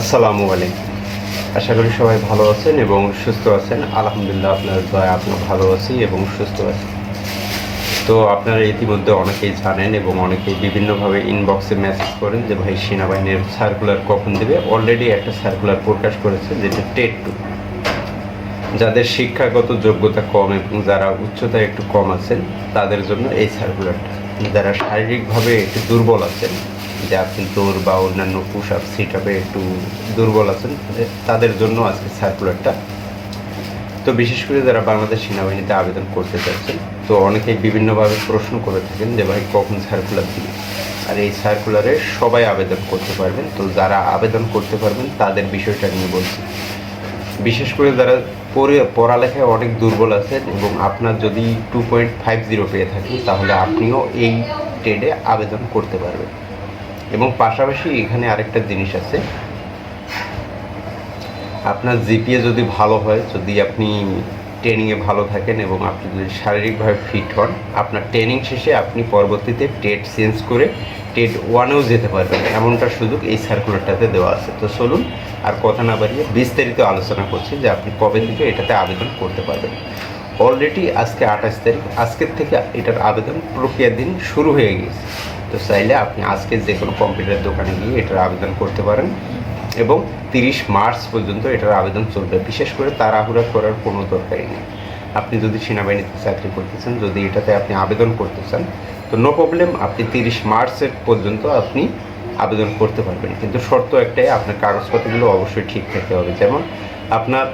আসসালামু আলাইকুম। আশা করি সবাই ভালো আছেন এবং সুস্থ আছেন। আলহামদুলিল্লাহ, আপনার দয়া, আপনার ভালো আছি এবং সুস্থ আছি তো আপনারা ইতিমধ্যে অনেকেই জানেন এবং অনেকেই বিভিন্নভাবে ইনবক্সে মেসেজ করেন যে, ভাই, সেনাবাহিনীর সার্কুলার কখন দেবে? অলরেডি একটা সার্কুলার প্রকাশ করেছে, যেটা টেট টু যাদের শিক্ষাগত যোগ্যতা কম এবং যারা উচ্চতায় একটু কম আছেন, তাদের জন্য এই সার্কুলারটা যারা শারীরিকভাবে একটু দুর্বল আছেন যে আপনি দৌড় বা অন্যান্য পুশ আপ সিট আপে একটু দুর্বল আছেন। তাদের- তাদের জন্য আজকে সার্কুলারটা। তো বিশেষ করে যারা বাংলাদেশ সেনাবাহিনীতে আবেদন করতে চাচ্ছেন, তো অনেকেই বিভিন্নভাবে প্রশ্ন করে থাকেন যে ভাই, কখন সার্কুলার দিবে? আর এই সার্কুলারে সবাই আবেদন করতে পারবেন। তো যারা আবেদন করতে পারবেন, তাদের বিষয়টা নিয়ে বলছি। বিশেষ করে যারা পড়ে, পড়ালেখায় অনেক দুর্বল আছেন এবং আপনার যদি টু পয়েন্ট ফাইভ জিরো পেয়ে থাকেন, তাহলে আপনিও এই ট্রেডে আবেদন করতে পারবেন। এবং পাশাপাশি এখানে আরেকটা জিনিস আছে। আপনার জিপিএ যদি ভালো হয়, যদি আপনি ট্রেনিংয়ে ভালো থাকেন এবং আপনি যদি শারীরিকভাবে ফিট হন, আপনার ট্রেনিং শেষে আপনি পরবর্তীতে টেট চেঞ্জ করে টেট ওয়ানেও যেতে পারবেন। এমনটা সুযোগ এই সার্কুলারটাতে দেওয়া আছে। তো চলুন আর কথা না বাড়িয়ে বিস্তারিত আলোচনা করছি যে আপনি কবে থেকে এটাতে আবেদন করতে পারবেন। অলরেডি আজকে আঠাশ তারিখ। আজকের থেকে এটার আবেদন প্রক্রিয়ার দিন শুরু হয়ে গিয়েছে তো চাইলে আপনি আজকে যে কোনো কম্পিউটার দোকানে গিয়ে এটার আবেদন করতে পারেন এবং তিরিশ মার্চ পর্যন্ত এটার আবেদন চলবে। বিশেষ করে তাড়াহুড়া করার কোনো দরকারই নেই। আপনি যদি সেনাবাহিনীতে চাকরি করতে চান, যদি এটাতে আপনি আবেদন করতে চান, তো নো প্রবলেম আপনি তিরিশ মার্চের পর্যন্ত আপনি আবেদন করতে পারবেন। কিন্তু শর্ত একটাই, আপনার কাগজপত্রগুলো অবশ্যই ঠিক থাকতে হবে। যেমন আপনার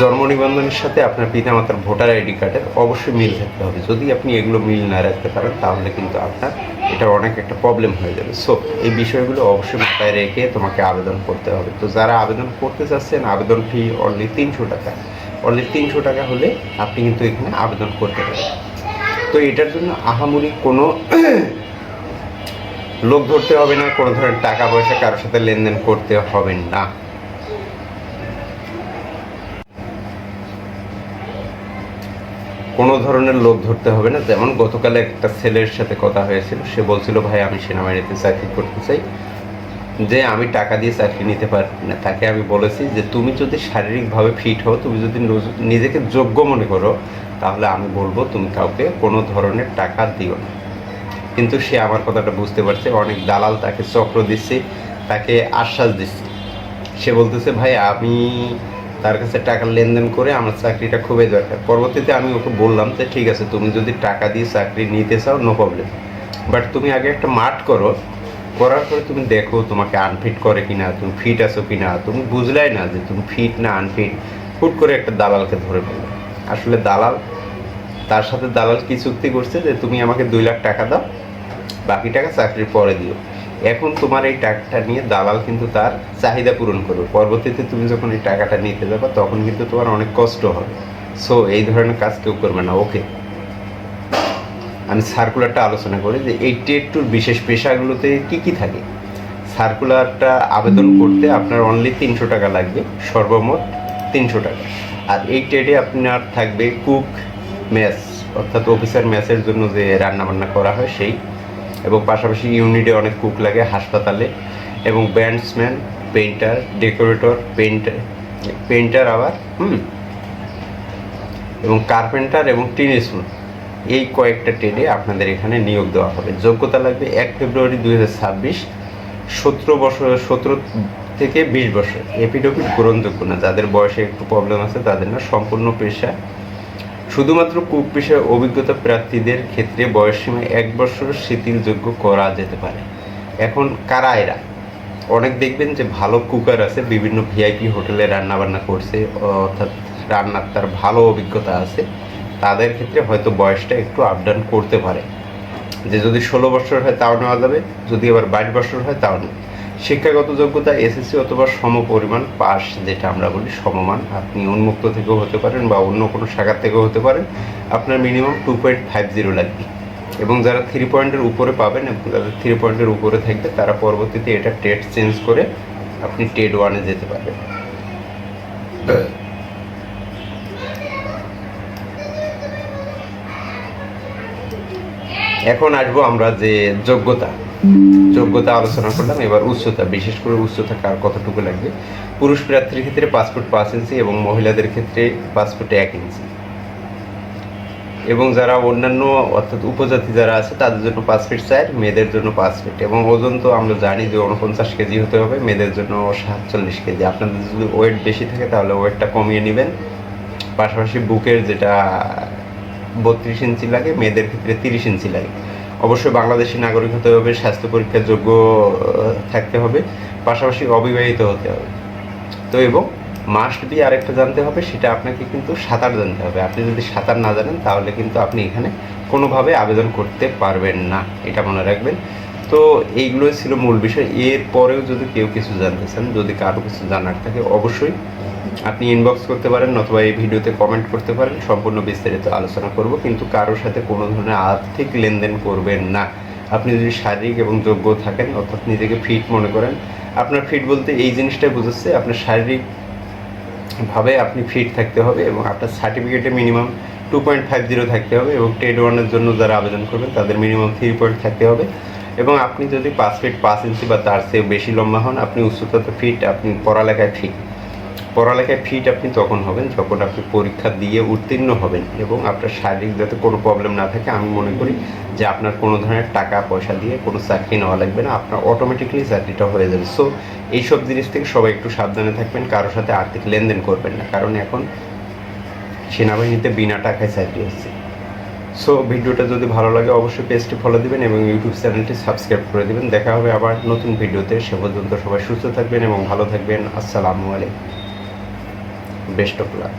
জন্ম নিবন্ধনের সাথে আপনার পিতামাতার ভোটার আইডি কার্ডের অবশ্যই মিল থাকতে হবে। যদি আপনি এগুলো মিল না রাখতে পারেন, তাহলে কিন্তু আপনার এটা অনেক একটা প্রবলেম হয়ে যাবে। সো এই বিষয়গুলো অবশ্যই মাথায় রেখে তোমাকে আবেদন করতে হবে। তো যারা আবেদন করতে চাচ্ছেন, আবেদন ফি অনলি তিনশো টাকা। অনলি তিনশো টাকা হলে আপনি কিন্তু এখানে আবেদন করতে পারেন। তো এটার জন্য আহামরি কোনো লোক ধরতে হবে না, কোনো ধরনের টাকা পয়সা কারোর সাথে লেনদেন করতে হবে না। কোনো ধরনের লোক ধরতে হবে না। যেমন গতকালে একটা ছেলের সাথে কথা হয়েছিল, সে বলছিল, ভাই, আমি সেনাবাহিনীতে চাকরি করতে চাই। যে আমি টাকা দিয়ে চাকরি নিতে পারি না, তাকে আমি বলেছি যে, তুমি যদি শারীরিকভাবে ফিট হও, তুমি যদি নিজেকে যোগ্য মনে করো, তাহলে আমি বলব তুমি কাউকে কোনো ধরনের টাকা দিও না। কিন্তু সে আমার কথাটা বুঝতে পারছে, অনেক দালাল তাকে চক্র দিচ্ছে, তাকে আশ্বাস দিচ্ছে। সে বলতেছে, ভাই, আমি তার কাছে টাকা লেনদেন করে আমার চাকরিটা খুবই দরকার। পরবর্তীতে আমি ওকে বললাম যে, ঠিক আছে, তুমি যদি টাকা দিয়ে চাকরি নিতে চাও নো প্রবলেম বাট তুমি আগে একটা মাঠ করো। করার পরে তুমি দেখো তোমাকে আনফিট করে কি না তুমি ফিট আছো কি না তুমি বুঝলাই না যে তুমি ফিট না আনফিট হুট করে একটা দালালকে ধরে ফেলবে আসলে দালাল, তার সাথে দালাল কি চুক্তি করছে যে, তুমি আমাকে দুই লাখ টাকা দাও, বাকি টাকা চাকরির পরে দিও। এখন তোমার এই টাকাটা নিয়ে দালাল কিন্তু তার চাহিদা পূরণ করবে। পরবর্তীতে তুমি যখন এই টাকাটা নিতে যাবে, তখন কিন্তু তোমার অনেক কষ্ট হবে। সো এই ধরনের কাজ কেউ করবে না। ওকে আমি সার্কুলারটা আলোচনা করি যে এই টেট টুর বিশেষ পেশাগুলোতে কি কি থাকে? সার্কুলারটা আবেদন করতে আপনার অনলি তিনশো টাকা লাগবে, সর্বমোট তিনশো টাকা। আর এই টেডে আপনার থাকবে কুক ম্যাচ অর্থাৎ অফিসার ম্যাচের জন্য যে রান্নাবান্না করা হয়, সেই এবং পাশাপাশি ইউনিটে অনেক কুক লাগে হাসপাতালে। এবং bandsman, painter, decorator painter painter আবার, হুম, এবং কার্পেন্টার এবং টিনেসুন এই কয়েকটা ট্রেডে আপনাদের এখানে নিয়োগ দেওয়া হবে। যোগ্যতা লাগবে এক ফেব্রুয়ারি দুই হাজার ছাব্বিশ, সতেরো বছর, সতেরো থেকে বিশ বছর। এপিডোপিড না যাদের বয়সে একটু প্রবলেম আছে, তাদের না সম্পূর্ণ পেশা শুধুমাত্র কুক পেশায় অভিজ্ঞতা প্রার্থীদের ক্ষেত্রে বয়সসীমা এক বছর শিথিলযোগ্য করা যেতে পারে। এখন কারা এরা? অনেক দেখবেন যে ভালো কুকার আছে, বিভিন্ন ভিআইপি হোটেলে রান্নাবান্না করছে, অর্থাৎ রান্নার তার ভালো অভিজ্ঞতা আছে। তাদের ক্ষেত্রে হয়তো বয়সটা একটু আপ ডাউন করতে পারে। যে যদি ষোলো বছর হয় তাও নেওয়া যাবে, যদি আবার বাইশ বছর হয় তাও নেবে শিক্ষাগত যোগ্যতা, এসএসসি অথবা সম পরিমাণ পাস, যেটা আমরা বলি সমমান, আপনি উন্মুক্ত থেকেও হতে পারেন বা অন্য কোনো শাখা থেকেও হতে পারেন, আপনার minimum two point five zero লাগবে। এবং যারা থ্রি পয়েন্টের উপরে পাবেন এবং যারা থ্রি পয়েন্টের উপরে থাকবে, তারা পরবর্তীতে এটা টেট চেঞ্জ করে আপনি টেট ওয়ানে যেতে পারবেন। এখন আসব আমরা যে যোগ্যতা। যোগ্যতা আলোচনা করলাম, এবার উচ্চতা, বিশেষ করে উচ্চতা কার কতটুকু লাগবে? পুরুষ প্রার্থীর ক্ষেত্রে পাসপোর্ট পাঁচ ইঞ্চি এবং মহিলাদের ক্ষেত্রে পাসপোর্ট এক ইঞ্চি। এবং যারা অন্যান্য, অর্থাৎ উপজাতি যারা আছে, তাদের জন্য পাঁচ ফিট চার, মেয়েদের জন্য পাঁচ ফিট। এবং ওজন তো আমরা জানি যে উনপঞ্চাশ কেজি হতে হবে, মেয়েদের জন্য সাতচল্লিশ কেজি। আপনাদের যদি ওয়েট বেশি থাকে, তাহলে ওয়েটটা কমিয়ে নেবেন। পাশাপাশি বুকের যেটা বত্রিশ ইঞ্চি লাগে, মেয়েদের ক্ষেত্রে তিরিশ ইঞ্চি লাগে। অবশ্যই বাংলাদেশি নাগরিক হতে হবে, স্বাস্থ্য পরীক্ষার যোগ্য থাকতে হবে, পাশাপাশি অবিবাহিত হতে হবে। তো এবং মাস্ট বি আরেকটা জানতে হবে, সেটা আপনাকে কিন্তু সাঁতার জানতে হবে। আপনি যদি সাঁতার না জানেন, তাহলে কিন্তু আপনি এখানে কোনোভাবে আবেদন করতে পারবেন না, এটা মনে রাখবেন। তো এইগুলোই ছিল মূল বিষয়। এর পরেও যদি কেউ কিছু জানতে চান, যদি কারও কিছু জানার থাকে, অবশ্যই আপনি ইনবক্স করতে পারেন অথবা এই ভিডিওতে কমেন্ট করতে পারেন। সম্পূর্ণ বিস্তারিত আলোচনা করব, কিন্তু কারোর সাথে কোনো ধরনের আর্থিক লেনদেন করবেন না। আপনি যদি শারীরিক এবং যোগ্য থাকেন, অর্থাৎ নিজেকে ফিট মনে করেন, আপনার ফিট বলতে এই জিনিসটাই বোঝাচ্ছে, আপনার শারীরিক ভাবে আপনি ফিট থাকতে হবে এবং আপনার সার্টিফিকেটে minimum two point five zero থাকতে হবে এবং টেড ওয়ানের জন্য যারা আবেদন করবেন, তাদের মিনিমাম থ্রি পয়েন্ট থাকতে হবে। এবং আপনি যদি পাঁচ ফিট পাঁচ ইঞ্চি বা তার চেয়ে বেশি লম্বা হন, আপনি উচ্চতাতে ফিট আপনি পড়ালেখায় ফিট পড়ালেখায় ফিট আপনি তখন হবেন, যখন আপনি পরীক্ষা দিয়ে উত্তীর্ণ হবেন এবং আপনার শারীরিক যাতে কোনো প্রবলেম না থাকে, আমি মনে করি যে আপনার কোনো ধরনের টাকা পয়সা দিয়ে কোনো চাকরি নেওয়া লাগবে না, আপনার অটোমেটিকলি চাকরিটা হয়ে যাবে। সো এইসব জিনিস থেকে সবাই একটু সাবধানে থাকবেন, কারোর সাথে আর্থিক লেনদেন করবেন না, কারণ এখন সেনাবাহিনীতে বিনা টাকায় চাকরি হচ্ছে। সো ভিডিওটা যদি ভালো লাগে অবশ্যই পেজটি ফলো দিবেন এবং ইউটিউব চ্যানেলটি সাবস্ক্রাইব করে দিবেন। দেখা হবে আবার নতুন ভিডিওতে। সে পর্যন্ত সবাই সুস্থ থাকবেন এবং ভালো থাকবেন। আসসালামু আলাইকুম। Best of luck